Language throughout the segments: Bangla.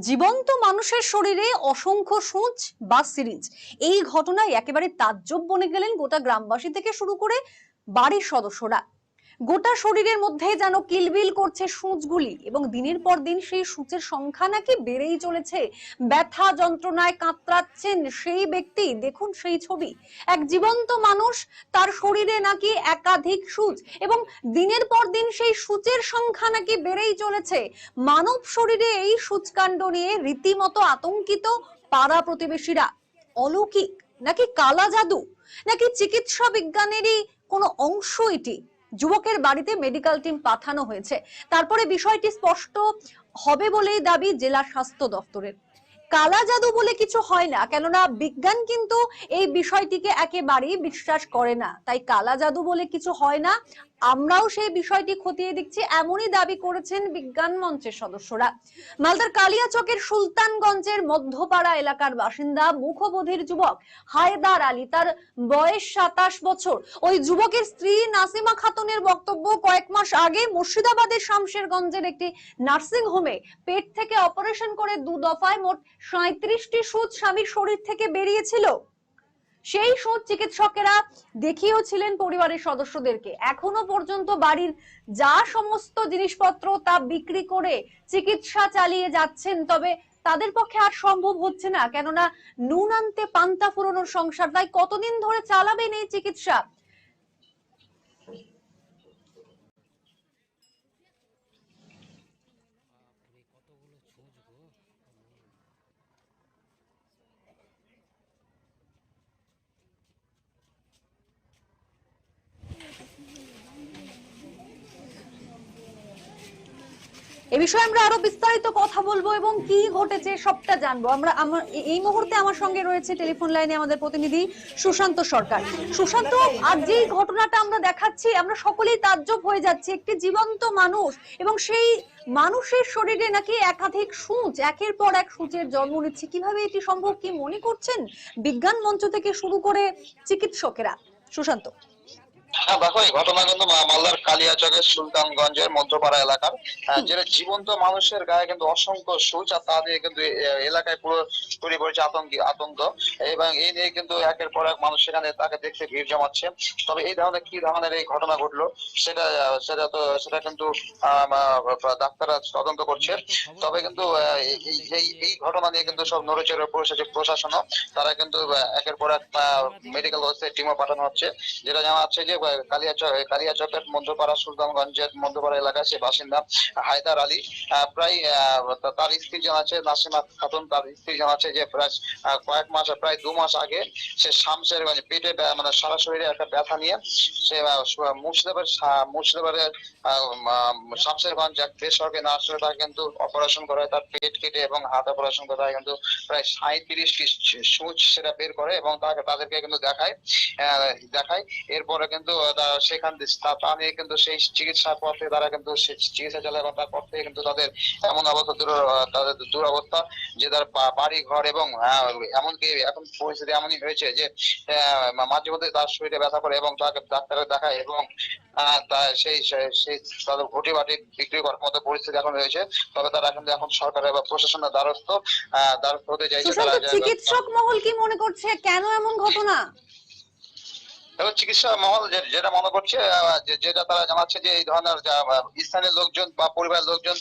জীবন্ত মানুষের শরীরে অসংখ্য সূচ বা সিরিজ এই ঘটনায় একেবারে তাজ্জব বনে গেলেন গোটা গ্রামবাসী থেকে শুরু করে বাড়ির সদস্যরা। গোটা শরীরের মধ্যে যেন কিলবিল করছে সূঁচগুলি এবং দিনের পর দিন সেই সূচের সংখ্যা নাকি বেড়েই চলেছে। ব্যথা যন্ত্রণায় কাঁতরাচ্ছেন সেই ব্যক্তি। দেখুন সেই ছবি। এক জীবন্ত মানুষ, তার শরীরে নাকি একাধিক সূচ এবং দিনের পর দিন সেই সূচের সংখ্যা নাকি বেড়েই চলেছে। মানব শরীরে এই সূচকাণ্ড নিয়ে রীতিমতো আতঙ্কিত পাড়া প্রতিবেশীরা। অলৌকিক নাকি কালা জাদু? নাকি চিকিৎসা বিজ্ঞানেরই কোনো অংশ এটি? যুবকের বাড়িতে মেডিকেল টিম পাঠানো হয়েছে। তারপরে বিষয়টি স্পষ্ট হবে বলেই দাবি জেলা স্বাস্থ্য দপ্তরের। কালা জাদু বলে কিছু হয় না, কেননা বিজ্ঞান কিন্তু এই বিষয়টিকে একেবারেই বিশ্বাস করে না। তাই কালা জাদু বলে কিছু হয় না, আমরাও সেই বিষয়টি খতিয়ে দেখছি, এমনই দাবি করেছেন বিজ্ঞান মঞ্চের সদস্যরা। মালদার কালিয়াচকের সুলতানগঞ্জের মধ্যপাড়া এলাকার বাসিন্দা মুখবধির যুবক হায়দার আলী, তার বয়স সাতাশ বছর। ওই যুবকের স্ত্রী নাসিমা খাতুনের বক্তব্য কয়েক মাস আগে মুর্শিদাবাদের শামশেরগঞ্জের একটি নার্সিং হোমে পেট থেকে অপারেশন করে দু দফায় মোট সাঁত্রিশটি সুদ স্বামীর শরীর থেকে বেরিয়েছিল। সেই সুদ চিকিৎসকেরা দেখিয়েও ছিলেন পরিবারের সদস্যদেরকে। এখনও পর্যন্ত বাড়ির যা সমস্ত জিনিসপত্র তা বিক্রি করে চিকিৎসা চালিয়ে যাচ্ছেন, তবে তাদের পক্ষে আর সম্ভব হচ্ছে না। কেননা নুন আনতে পান্তা ফুরোনোর সংসার, তাই কতদিন ধরে চালাবেন এই চিকিৎসা? এ বিষয়ে আমরা আরও বিস্তারিত কথা বলব এবং কি ঘটেছে সবটা জানব। আমরা এই মুহূর্তে আমার সঙ্গে রয়েছে টেলিফোন লাইনে আমাদের প্রতিনিধি সুশান্ত সরকার। সুশান্ত, আজ যেই ঘটনাটা আমরা দেখাচ্ছি, আমরা সকলেই তাজ্জব হয়ে যাচ্ছি। একটি জীবন্ত মানুষ এবং সেই মানুষের শরীরে নাকি একাধিক সূচ, একের পর এক সূচের জন্ম নিচ্ছে। কীভাবে এটি সম্ভব, কি মনে করছেন বিজ্ঞান মঞ্চ থেকে শুরু করে চিকিৎসকেরা? সুশান্ত। হ্যাঁ দেখো এই ঘটনা কিন্তু মালদার কালিয়াচকের সুলতানগঞ্জের মধ্যপাড়া এলাকার। যেটা জীবন্ত মানুষের গায়ে কিন্তু অসংখ্য সূচ আর তা দিয়ে কিন্তু এলাকায় পুরো তৈরি করেছে আতঙ্কি আতঙ্ক। এবং এই নিয়ে কিন্তু একের পর এক মানুষ সেখানে তাকে দেখতে ভিড় জমাচ্ছে। তবে এই ধরনের কি ধরনের এই ঘটনা ঘটলো সেটা সেটা তো সেটা কিন্তু ডাক্তাররা তদন্ত করছে। তবে কিন্তু এই- এই- ঘটনা নিয়ে কিন্তু সব নড়েচড়ে পড়েছে প্রশাসনও। তারা কিন্তু একের পর এক মেডিকেল টিমও পাঠানো হচ্ছে। যেটা জানা যাচ্ছে যে কালিয়াচক কালিয়াচকের মধ্যপাড়া সুলতানগঞ্জের মধ্যপাড়া এলাকায় সে বাসিন্দা হায়দার আলী প্রায় তার স্ত্রী জানাচ্ছে, নাসিমা খাতুন তার স্ত্রী জানাচ্ছে যে প্রায় কয়েক মাস, প্রায় দু মাস আগে সে শামশেরগঞ্জ পেটে মানে সারা শরীরে একটা ব্যথা নিয়ে সে মুর্শিদাবাদ মুর্শিদাবাদের শামশেরগঞ্জ এক বেসরকারি নার্সারি তাকে কিন্তু অপারেশন করা হয় তার পেট কেটে এবং হাত অপারেশন করা হয় কিন্তু প্রায় সাঁত্রিশটি সূচ সেটা বের করে এবং তাকে তাদেরকে কিন্তু দেখায় দেখায়। এরপরে কিন্তু তারা সেখান নিয়ে কিন্তু সেই চিকিৎসার পর থেকে তারা কিন্তু চিকিৎসা তারপর থেকে কিন্তু তাদের এমন অবস্থা দূর তাদের দুরবস্থা যে তার বাড়ি ঘর এবং আহ, এমনকি এখন পরিস্থিতি এমনই হয়েছে যে মাঝে মধ্যে তার শরীরে ব্যথা করে এবং তাকে ডাক্তারের দেখায় এবং সেই সেই- তাদের ঘটি বাটি বিক্রি করার মতো পরিস্থিতি এখন হয়েছে তবে তারা কিন্তু এখন সরকারের বা প্রশাসনের দ্বারস্থ দ্বারস্থ হতে চাইছে। চিকিৎসক মহল কি মনে করছে? কেন এমন ঘটনা? এবং চিকিৎসা মহল যেটা মনে করছে যেটা তারা জানাচ্ছে যে এই ধরনের স্থানীয় লোকজন বা পরিবারের লোকজন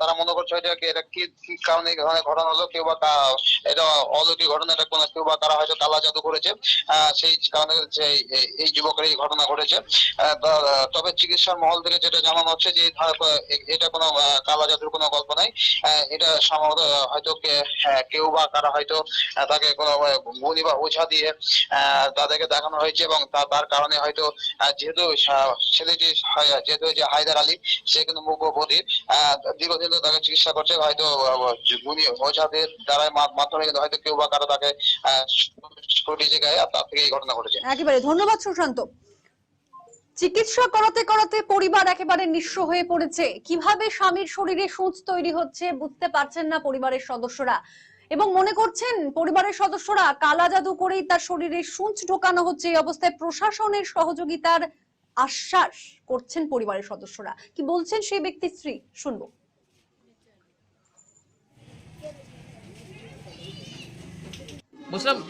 তারা মনে করছে এটা কি কি কারণে এই ধরনের ঘটনা হলো কেউ বা এটা অলৌকিক ঘটনা এটা কোনো কেউ বা তারা হয়তো কালা জাদু করেছে সেই কারণে এই- যুবকের এই ঘটনা ঘটেছে। তবে চিকিৎসার মহল থেকে যেটা জানানো হচ্ছে যে এটা কোনো কালা জাদুর কোনো গল্প নাই। এটা সম্ভবত হয়তো হ্যাঁ, কেউ বা কারা হয়তো তাকে কোনো গুণী বা ওঝা দিয়ে তাদেরকে দেখানো হয়েছে এবং তার কারণে হয়তো যেহেতু ছেলেটি যেহেতু যে হায়দার আলী সে কিন্তু মুখ বধির দীর্ঘদিন তাকে চিকিৎসা করছে হয়তো গুণী ওঝাদের দ্বারা মাধ্যমে কিন্তু হয়তো কেউ বা কারও তাকে আহ, ঘটিয়েছে গায়ে আর তার থেকে এই ঘটনা ঘটেছে। একেবারে ধন্যবাদ সুশান্ত। চিকিৎসা করাতে করাতে পরিবার একেবারে নিঃস্ব হয়ে পড়েছে। কীভাবে স্বামীর শরীরে সূচ তৈরি হচ্ছে বুঝতে পারছেন না পরিবারের সদস্যরা। এবং মনে করছেন পরিবারের সদস্যরা কালা জাদু করেই তার শরীরে সুঁচ ঢোকানো হচ্ছে এই অবস্থায় প্রশাসনের সহযোগিতার আশ্বাস করছেন পরিবারের সদস্যরা। কি বলছেন সেই ব্যক্তি স্ত্রী? শুনব।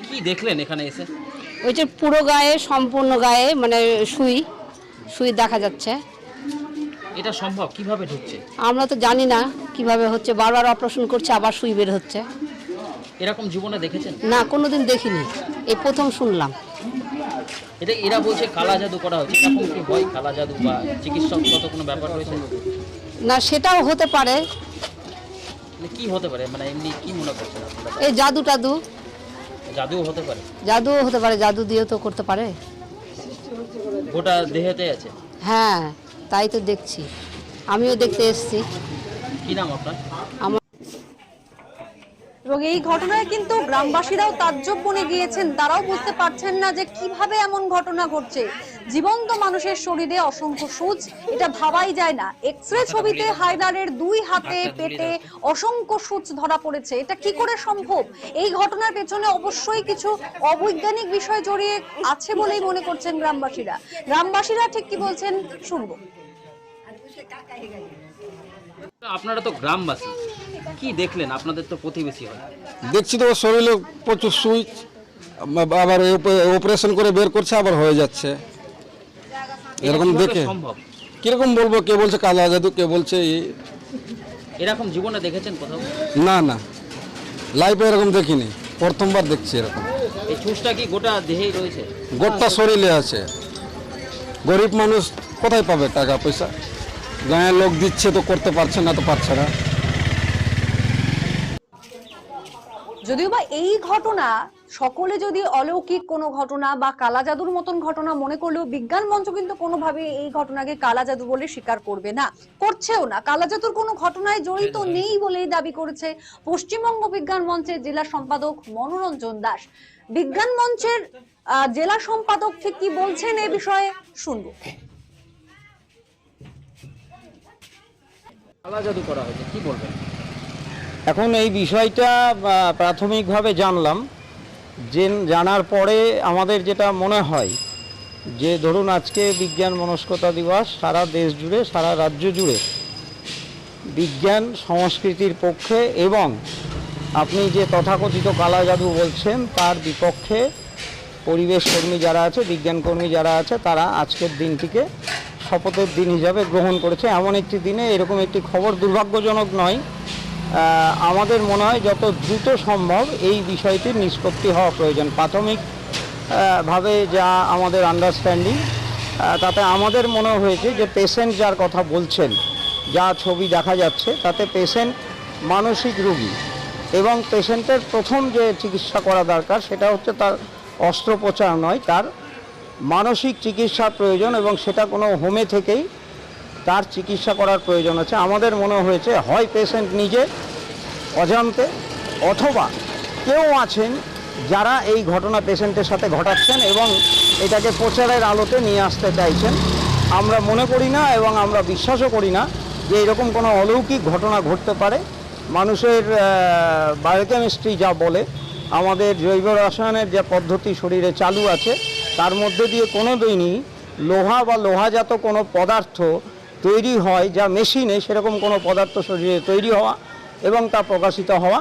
কি দেখলেন এখানে এসে? ওই যে পুরো গায়ে সম্পূর্ণ গায়ে মানে সুই সুই দেখা যাচ্ছে। এটা সম্ভব? কীভাবে ঢুকছে? আমরা তো জানি না কীভাবে হচ্ছে বারবার অপারেশন করছে আবার সুই বের হচ্ছে। এরকম জীবনে দেখেছেন? না কোনোদিন দেখিনি। এই প্রথম শুনলাম। এটা এরা বলছে কালা জাদু করা হচ্ছে। এরকম কি হয়? কালা জাদু বা চিকিৎসকগত কোনো ব্যাপার রয়েছে? না সেটাও হতে পারে। মানে কি হতে পারে? মানে এমনি কি মনে করছেন আপনারা এই জাদু টাদু। জাদুও হতে পারে? জাদুও হতে পারে জাদু দিয়েও তো করতে পারে। গোটা দেহেতে আছে? হ্যাঁ তাই তো দেখছি। আমিও দেখতে এসেছি। কি নাম আপনার? আমার এবং এই ঘটনায় কিন্তু গ্রামবাসীরাও তাজ্জব বনে গিয়েছেন। তারাও বুঝতে পারছেন না যে কীভাবে এমন ঘটনা ঘটছে। জীবন্ত মানুষের শরীরে অসংখ্য সুচ এটা ভাবাই যায় না। এক্স রে ছবিতে হায়দারের দুই হাতে পেটে অসংখ্য সুচ ধরা পড়েছে। এটা কি করে সম্ভব? এই ঘটনার পেছনে অবশ্যই কিছু অবৈজ্ঞানিক বিষয় জড়িয়ে আছে বলেই মনে করছেন গ্রামবাসীরা। গ্রামবাসীরা ঠিক কি বলছেন শুনব। আপনারা তো গ্রামবাসী। কি দেখলেন? আপনাদের তো প্রতিবেশী হয়। দেখছি তো শরীরে প্রচুর সুইচ আবার অপারেশন করে বের করছে আবার হয়ে যাচ্ছে। এরকম দেখে। সম্ভব? কীরকম বলব কে বলছে কালা জাদু কে বলছে এরকম জীবনে দেখেছেন কোথাও? না না। লাইফে এরকম দেখিনি। প্রথমবার দেখছি এরকম। এই চুষটা কি গোটা দেহেই রয়েছে? গোটা শরীরে আছে। গরিব মানুষ কোথায় পাবে টাকা পয়সা গাঁয়ের লোক দিচ্ছে তো করতে পারছে না তো পারছে না। যদিও বা এই ঘটনা সকলে যদি অলৌকিক কোনো ঘটনা বা কালা জাদুর মতন ঘটনা মনে করলেও বিজ্ঞান মঞ্চ কিন্তু কোনোভাবে এই ঘটনাকে কালা জাদু বলে স্বীকার করবে না করছেও না। কালা জাদুর কোনো ঘটনায় জড়িত নেই বলেই দাবি করেছে পশ্চিমবঙ্গ বিজ্ঞান মঞ্চের জেলা সম্পাদক মনোরঞ্জন দাস। বিজ্ঞান মঞ্চের জেলা সম্পাদক ঠিক কি বলছেন এ বিষয়ে শুনব। কালা জাদু করা হয়েছে কি বলবেন? এখন এই বিষয়টা প্রাথমিকভাবে জানলাম। যে জানার পরে আমাদের যেটা মনে হয়, যে ধরুন আজকে বিজ্ঞান মনস্কতা দিবস, সারা দেশ জুড়ে, সারা রাজ্য জুড়ে বিজ্ঞান সংস্কৃতির পক্ষে এবং আপনি যে তথাকথিত কালা জাদু বলছেন, তার বিপক্ষে পরিবেশ কর্মী যারা আছে, বিজ্ঞান কর্মী যারা আছে, তারা আজকের দিনটিকে শপথের দিন হিসাবে গ্রহণ করেছে। এমন একটি দিনে এরকম একটি খবর দুর্ভাগ্যজনক নয় আমাদের মনে হয় যত দ্রুত সম্ভব এই বিষয়টির নিষ্পত্তি হওয়া প্রয়োজন। প্রাথমিক ভাবে যা আমাদের আন্ডারস্ট্যান্ডিং তাতে আমাদের মনে হয়েছে যে পেশেন্ট যার কথা বলছেন, যা ছবি দেখা যাচ্ছে, তাতে পেশেন্ট মানসিক রোগী এবং পেশেন্টের প্রথম যে চিকিৎসা করা দরকার সেটা হচ্ছে তার অস্ত্রোপচার নয়, তার মানসিক চিকিৎসার প্রয়োজন এবং সেটা কোনো হোমে থেকেই তার চিকিৎসা করার প্রয়োজন আছে। আমাদের মনে হয়েছে, হয় পেশেন্ট নিজে, অজান্তে, অথবা কেউ আছেন যারা এই ঘটনা পেশেন্টের সাথে ঘটাচ্ছেন এবং এটাকে প্রচারের আলোতে নিয়ে আসতে চাইছেন। আমরা মনে করি না এবং আমরা বিশ্বাসও করি না যে এরকম কোনো অলৌকিক ঘটনা ঘটতে পারে। মানুষের বায়োকেমিস্ট্রি যা বলে, আমাদের জৈব রসায়নের যে পদ্ধতি শরীরে চালু আছে, তার মধ্যে দিয়ে কোনো দিনই লোহা বা লোহাজাত কোনো পদার্থ তৈরি হয়, যা মেশিনে সেরকম কোনো পদার্থ শরীরে তৈরি হওয়া এবং তা প্রকাশিত হওয়া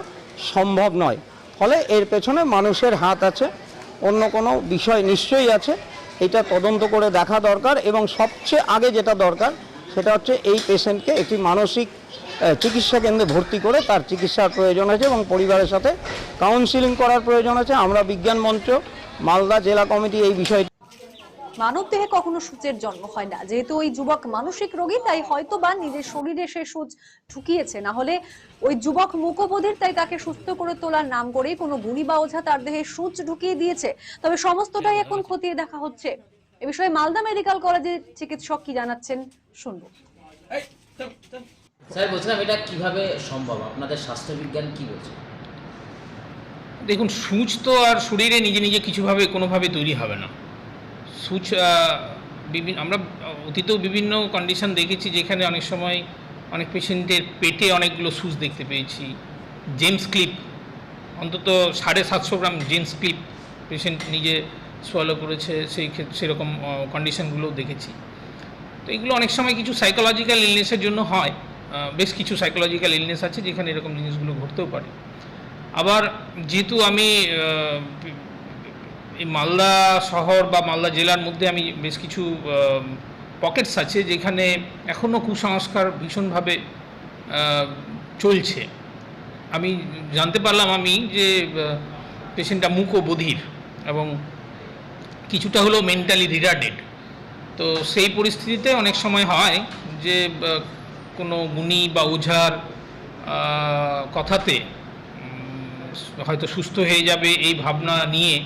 সম্ভব নয়। ফলে এর পেছনে মানুষের হাত আছে, অন্য কোনো বিষয় নিশ্চয়ই আছে, এটা তদন্ত করে দেখা দরকার এবং সবচেয়ে আগে যেটা দরকার সেটা হচ্ছে এই পেশেন্টকে একটি মানসিক চিকিৎসা কেন্দ্রে ভর্তি করে তার চিকিৎসার প্রয়োজন আছে এবং পরিবারের সাথে কাউন্সিলিং করার প্রয়োজন আছে। আমরা বিজ্ঞান মঞ্চ মালদা জেলা কমিটি এই বিষয়টি মানব দেহে কখনো সূচের জন্ম হয় না। যেহেতু ওই যুবক মানসিক রোগী তাই হয়তো বা নিজের শরীরে সে সূচ ঢুকিয়েছে। না হলে ওই যুবক মুখবধির তাই তাকে সুস্থ করে তোলার নাম করেই কোনো গুণী বা ওঝা তার দেহে সূচ ঢুকিয়ে দিয়েছে। তবে সমস্তটাই এখন খতিয়ে দেখা হচ্ছে। এ বিষয়ে মালদা মেডিকেল কলেজের চিকিৎসক কি জানাচ্ছেন শুনব। স্যার বলছিলাম এটা কীভাবে সম্ভব? আপনাদের স্বাস্থ্যবিজ্ঞান কি বলছে? দেখুন সূচ তো আর শরীরে নিজে নিজে কিছুভাবে কোনোভাবে তৈরি হবে না। সূচ বিভিন্ন আমরা অতীতেও বিভিন্ন কন্ডিশন দেখেছি যেখানে অনেক সময় অনেক পেশেন্টের পেটে অনেকগুলো সূচ দেখতে পেয়েছি। জেমস ক্লিপ অন্তত সাড়ে সাতশো গ্রাম জেমস ক্লিপ পেশেন্ট নিজে সোয়ালো করেছে, সেই ক্ষেত্রে সেরকম কন্ডিশনগুলোও দেখেছি। তো এগুলো অনেক সময় কিছু সাইকোলজিক্যাল ইলনেসের জন্য হয়। বেশ কিছু সাইকোলজিক্যাল ইলনেস আছে যেখানে এরকম জিনিসগুলো ঘটতেও পারে। আবার যেহেতু আমি এই মালদা শহর বা মালদা জেলার মধ্যে আমি বেশ কিছু পকেটস আছে যেখানে এখনও কুসংস্কার ভীষণভাবে চলছে। আমি জানতে পারলাম আমি যে পেশেন্টটা মুখ ও বধির এবং কিছুটা হলেও মেন্টালি রিটার্ডেড তো সেই পরিস্থিতিতে অনেক সময় হয় যে কোনো গুণী বা ওঝার কথাতে হয়তো সুস্থ হয়ে যাবে এই ভাবনা নিয়ে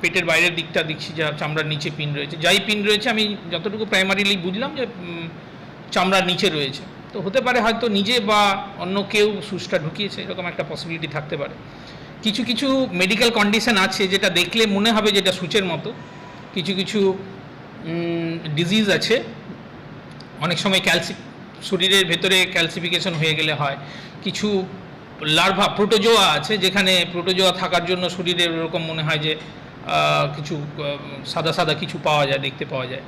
পেটের বাইরের দিকটা দেখছি যা চামড়ার নিচে পিন রয়েছে। যাই পিন রয়েছে, আমি যতটুকু প্রাইমারিলি বুঝলাম যে চামড়ার নিচে রয়েছে। তো হতে পারে হয়তো নিজে বা অন্য কেউ সুচটা ঢুকিয়েছে, এরকম একটা পসিবিলিটি থাকতে পারে। কিছু কিছু মেডিকেল কন্ডিশন আছে যেটা দেখলে মনে হবে যেটা সূচের মতো। কিছু কিছু ডিজিজ আছে। অনেক সময় ক্যালসি শরীরের ভেতরে ক্যালসিফিকেশন হয়ে গেলে হয়। কিছু লার্ভা প্রোটোজোয়া আছে যেখানে প্রোটোজোয়া থাকার জন্য শরীরে এরকম মনে হয় যে কিছু সাদা সাদা কিছু পাওয়া যায়, দেখতে পাওয়া যায়।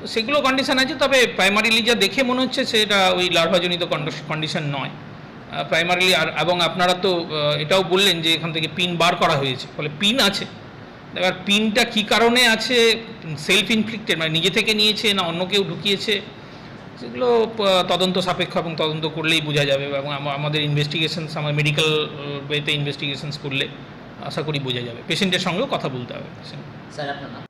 তো সেগুলো কন্ডিশন আছে, তবে প্রাইমারিলি যা দেখে মনে হচ্ছে সেটা ওই লার্ভাজনিত কন্ডিশন নয়। প্রাইমারিলি আর, এবং আপনারা তো এটাও বললেন যে এখান থেকে পিন বার করা হয়েছে। ফলে পিন আছে। এবার পিনটা কি কারণে আছে? সেলফ ইনফ্লিক্টেড মানে নিজে থেকে নিয়েছে না অন্য কেউ ঢুকিয়েছে? সেগুলো তদন্ত সাপেক্ষ এবং তদন্ত করলেই বোঝা যাবে। এবং আমাদের ইনভেস্টিগেশনস আমার মেডিকেল ওয়েতে ইনভেস্টিগেশনস করলে আশা করি বোঝা যাবে পেশেন্টের সঙ্গেও কথা বলতে হবে। স্যার আপনার নাম